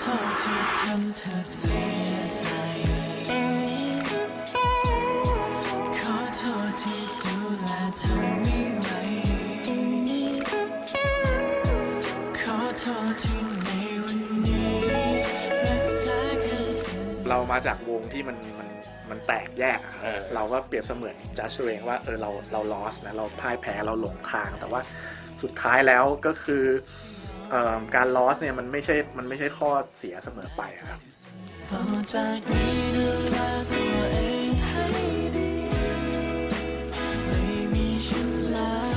โทษที่ทำเธอเสียใจขอโทษที่ดูแลเธอไม่ไหวขอโทษที่ในวันนี้รักษาคำสัญญา เรามาจากวงที่มันมันมันแตกแยกอะครับเออ เราก็เปรียบเสมือนจัดตัวเองว่าเออเราเรา lost นะเราพ่ายแพ้เราหลงทาง แต่ว่าสุดท้ายแล้วก็คือเอ่อ การ lost เนี่ยมันไม่ใช่มันไม่ใช่ข้อเสียเสมอไปครับต่อจากนี้ดูแลตัวเองให้ดีไม่มีฉันแล้ว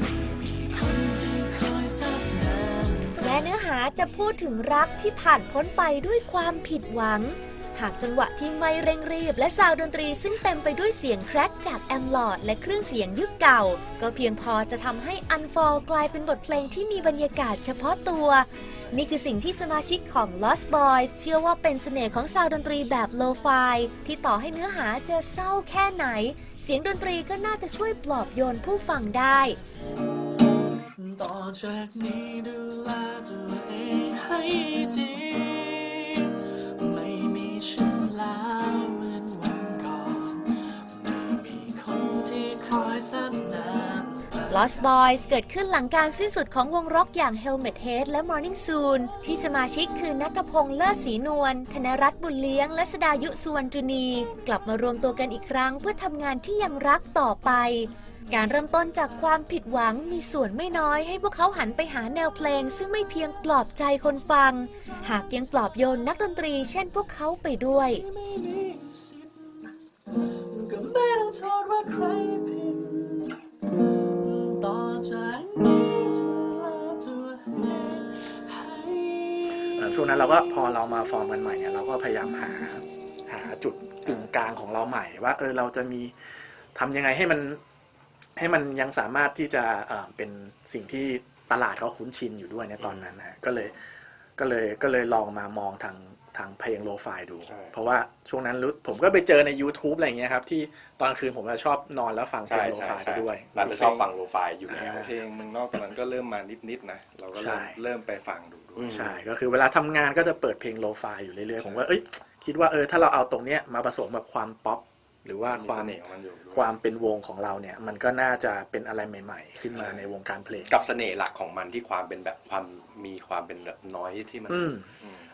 ไม่มีคนที่คอยซับน้ำแม้เนื้อหาจะพูดถึงรักที่ผ่านพ้นไปด้วยความผิดหวัง หากจังหวะที่ไม่เร่งรีบและซาวด์ดนตรีซึ่งเต็มไปด้วยเสียงแคร็กจากแอมลอดและเครื่องเสียงยุคเก่า ก็เพียงพอจะทำให้อันฟอลกลายเป็นบทเพลงที่มีบรรยากาศเฉพาะตัว นี่คือสิ่งที่สมาชิกของ Lost Boys เชื่อว่าเป็นเสน่ห์ของซาวด์ดนตรีแบบโลฟายที่ต่อให้เนื้อหาจะเศร้าแค่ไหน เสียงดนตรีก็น่าจะช่วยปลอบโยนผู้ฟังได้ต่อจากนี้ดูแลตัวเองให้ดี Lost Boys เกิดขึ้นหลังการสิ้นสุดของวงร็อกอย่าง Helmet Head และ Morning Soon ที่สมาชิกคือนัทพงษ์เลิศศรีนวล ธนรัตน์บุญเลี้ยง และสดายุสุวรรณจุนี กลับมารวมตัวกันอีกครั้งเพื่อทำงานที่ยังรักต่อไป การเริ่มต้นจากความผิดหวังมีส่วนไม่น้อยให้พวกเขาหันไปหาแนวเพลง ซึ่งไม่เพียงปลอบใจคนฟัง หากยังปลอบโยนนักดนตรี เช่นพวกเขาไปด้วยก็ไม่ต้องโทษว่าใคร ช่วงนั้นเราก็พอเรามาฟอร์มกันใหม่เนี่ยเราก็พยายามหาหาจุดกึ่งกลางของเราใหม่ ว่าเออเราจะมีทำยังไงให้มันให้มันยังสามารถที่จะเเป็นสิ่งที่ตลาดเขาคุ้นชินอยู่ด้วยในตอนนั้นนะก็เลยก็เลยก็เลยลองมามองทาง ทางเพลงโลฟายดู ใช่ เพราะว่าช่วงนั้นรู้ผมก็ไปเจอใน YouTube อะไรอย่างเงี้ยครับที่ตอนคืนผมจะชอบนอนแล้วฟังเพลใช่งโลใช่ฟายไปใช่ด้วยร้านจะชอบฟังโลฟายอยู่แล้ว เพลงเมืองนอกตอนนั้นก็เริ่มมานิดๆนะ เราก็ใช่เริ่มเริ่มไปฟังดูดูอืมใช่ก็คือเวลาทำงานก็จะเปิดเพลงโลฟายอยู่เรื่อยๆ ผมว่าเอ้ยคิดว่าเออถ้าเราเอาตรงเนี้ยมาผสมกับความป๊อปหรือว่ามีความเสน่ห์ของมันอยู่ด้วยความเป็นวงของเราเนี่ยมันก็น่าจะเป็นอะไรใหม่ ๆ ขึ้นมาในวงการเพลงกับเสน่ห์หลักของมันที่ความเป็นแบบความมีความเป็นแบบน้อยที่มัน อืม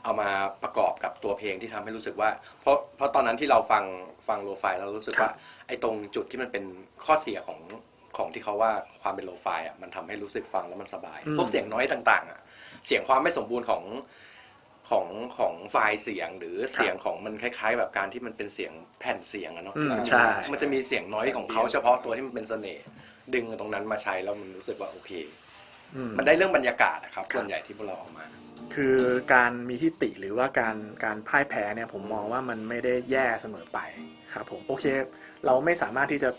เอามาประกอบกับตัวเพลงที่ทำให้รู้สึกว่า เพราะเพราะตอนนั้นที่เราฟังฟังโลไฟเรารู้สึกครับว่า ไอ้ตรงจุดที่มันเป็นข้อเสียของของที่เขาว่าความเป็นโลไฟอะมันทำให้รู้สึกฟังแล้วมันสบาย อืม พวกเสียงน้อยต่าง ๆ อะ เสียงความไม่สมบูรณ์ของของของไฟล์เสียงหรือเสียงของมันคล้ายๆ แบบการที่มันเป็นเสียงแผ่นเสียงอะเนาะ อืมมันจะมีใช่ มันจะมีเสียงน้อยของเขาเฉพาะตัวที่มันเป็นเสน่ห์ดึงตรงนั้นมาใช้แล้วมันรู้สึกว่าโอเค อืมมันได้เรื่องบรรยากาศนะครับครับส่วนใหญ่ที่พวกเราเออกมา คือการมีทิติหรือว่าการการพ่ายแพ้เนี่ยผมมองว่ามันไม่ได้แย่เสมอไปครับผมโอเค เราไม่สามารถที่จะ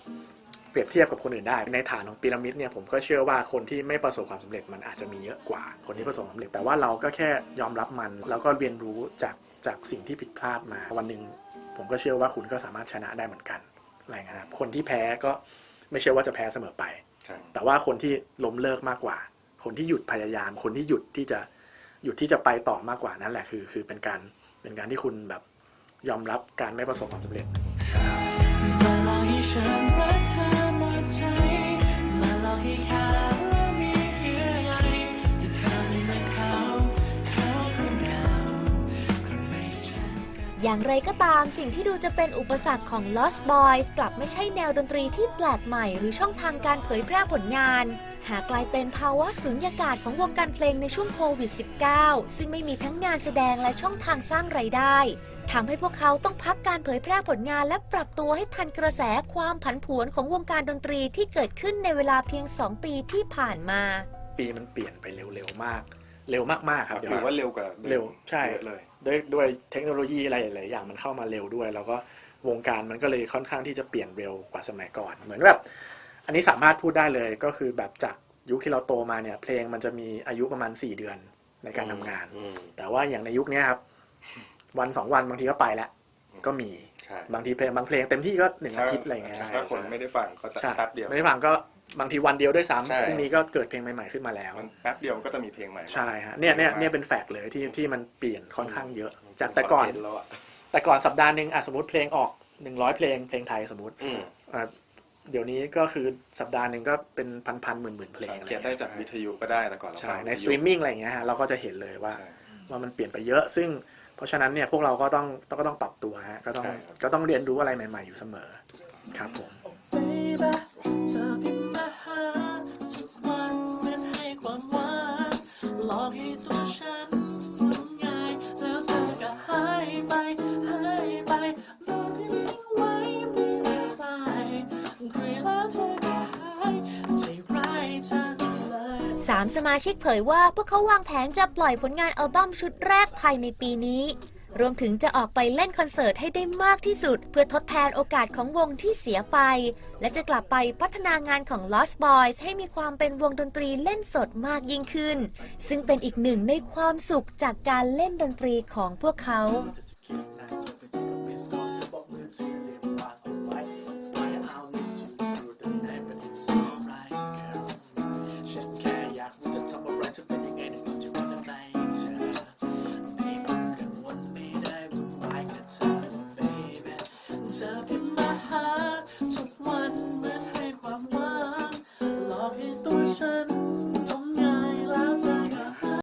เปรียบเทียบกับคนอื่นได้ ในฐานของพีระมิดเนี่ยผมก็เชื่อว่าคนที่ไม่ประสบความสำเร็จมันอาจจะมีเยอะกว่า คนที่ประสบความสำเร็จ แต่ว่าเราก็แค่ยอมรับมันแล้วก็เรียนรู้จากจากสิ่งที่ผิดพลาดมาวันหนึ่งผมก็เชื่อว่าคุณก็สามารถชนะได้เหมือนกันอะไรอย่างเงี้ยนะครับคนที่แพ้ก็ไม่เชื่อว่าจะแพ้เสมอไป ใช่ แต่ว่าคนที่ล้มเลิกมากกว่า คนที่หยุดพยายาม คนที่หยุดที่จะหยุดที่จะไปต่อมากกว่านั่นแหละคือคือเป็นการเป็นการที่คุณแบบยอมรับการไม่ประสบความสำเร็จนะครับ อย่างไรก็ตามสิ่งที่ดูจะเป็นอุปสรรคของ Lost Boys กลับไม่ใช่แนวดนตรีที่แปลกใหม่หรือช่องทางการเผยแพร่ผลงาน หากกลายเป็นภาวะสุญญากาศของวงการเพลงในช่วงโควิด -19 ซึ่งไม่มีทั้งงานแสดงและช่องทางสร้างไรายได้ทำให้พวกเขาต้องพักการเผยแพร่ผลงานและปรับตัวให้ทันกระแสความผันผวนของวงการดนตรีที่เกิดขึ้นในเวลาเพียง 2 ปีที่ผ่านมา ปีมันเปลี่ยนไปเร็วๆมาก เร็วมากๆครับเดี๋ยถือว่าเร็วกว่าดิมเร็วใช่เยอะเลยด้วยด้วยเทคโนโลยีอะไรหลายๆอย่างมันเข้ามาเร็วด้วย แล้วก็วงการมันก็เลยค่อนข้างที่จะเปลี่ยนเร็วกว่าสมัยก่อน เหมือนแบบ อันนี้สามารถพูดได้เลยก็คือแบบจากยุคที่เราโตมาเนี่ย เพลงมันจะมีอายุประมาณ 4 เดือนในการทำงานอืมแต่ว่าอย่างในยุคเนี้ยครับ วันสองวันบางทีก็ไปแล้วก็มีใช่บางทีเพลงบางเพลงเต็มที่ก็หนึ่งอาทิตย์อะไรอย่างเงี้ยถ้าคนไม่ได้ฟังก็จะใช่แป๊บเดียวไม่ได้ฟังก็ บางทีวันเดียวด้วยใช่ซ้ำพรุ่งนี้ก็เกิดเพลงใหม่ๆขึ้นมาแล้ว มันแป๊บเดียวมันก็จะมีเพลงใหม่ ใช่ฮะเนี่ยเนี่ยเนี่ยเป็นแฟกต์เลยที่ที่มันเปลี่ยนค่อนข้างเยอะ จากแต่ก่อน คเทต์แล้วอะแต่ก่อนสัปดาห์หนึ่งอะสมมติเพลงออก 100 เพลงเพลงไทยสมมติอืมอะเดี๋ยวนี้ก็คือสัปดาห์หนึ่งก็เป็นพันพันๆหมื่นหมื่นๆเพลงสังอะไรเกตได้เงี้ยจากวิทยุก็ได้แต่ก่อนเราใช่ฟังในวิทสยุตรีมมิ่งอะไรอย่างเงี้ยฮะเราก็จะเห็นเลยว่า ใช่ ว่ามันเปลี่ยนไปเยอะ ซึ่งเพ ราะฉะนั้นเนี่ยพวกเราก็ต้องต้องก็ต้องปรับตัวฮะก็ต้องใช่ครับก็ต้องเรียนรู้อะไรใหม่ ๆ อยู่เสมอครับผม Baby เธอพิมพ์ 3 สมาชิกเผยว่าพวกเขาวางแผนจะปล่อยผลงานอัลบั้มชุดแรกภายในปีนี้ รวมถึงจะออกไปเล่นคอนเสิร์ตให้ได้มากที่สุด เพื่อทดแทนโอกาสของวงที่เสียไป และจะกลับไปพัฒนางานของ Lost Boys ให้มีความเป็นวงดนตรีเล่นสดมากยิ่งขึ้น ซึ่งเป็นอีกหนึ่งในความสุขจากการเล่นดนตรีของพวกเขา